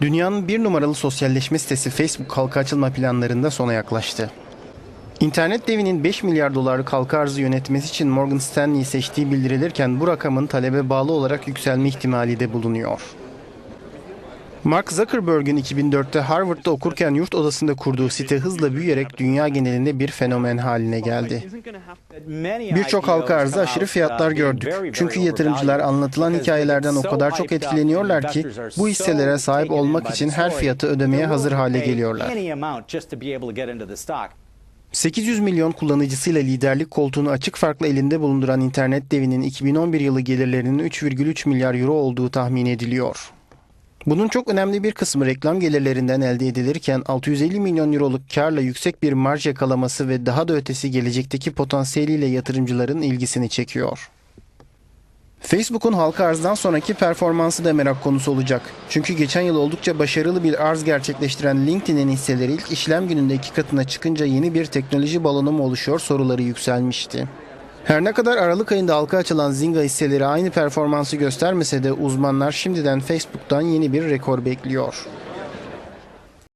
Dünyanın bir numaralı sosyalleşme sitesi Facebook halka açılma planlarında sona yaklaştı. İnternet devinin 5 milyar dolarlık halka arzı yönetmesi için Morgan Stanley'i seçtiği bildirilirken bu rakamın talebe bağlı olarak yükselme ihtimali de bulunuyor. Mark Zuckerberg'in 2004'te Harvard'da okurken yurt odasında kurduğu site hızla büyüyerek dünya genelinde bir fenomen haline geldi. Birçok halka arzı aşırı fiyatlar gördük. Çünkü yatırımcılar anlatılan hikayelerden o kadar çok etkileniyorlar ki bu hisselere sahip olmak için her fiyatı ödemeye hazır hale geliyorlar. 800 milyon kullanıcısıyla liderlik koltuğunu açık farklı elinde bulunduran internet devinin 2011 yılı gelirlerinin 3,3 milyar euro olduğu tahmin ediliyor. Bunun çok önemli bir kısmı reklam gelirlerinden elde edilirken 650 milyon euroluk karla yüksek bir marj yakalaması ve daha da ötesi gelecekteki potansiyeliyle yatırımcıların ilgisini çekiyor. Facebook'un halka arzdan sonraki performansı da merak konusu olacak. Çünkü geçen yıl oldukça başarılı bir arz gerçekleştiren LinkedIn'in hisseleri ilk işlem gününde iki katına çıkınca yeni bir teknoloji balonu mu oluşuyor soruları yükselmişti. Her ne kadar Aralık ayında halka açılan Zynga hisseleri aynı performansı göstermese de uzmanlar şimdiden Facebook'tan yeni bir rekor bekliyor.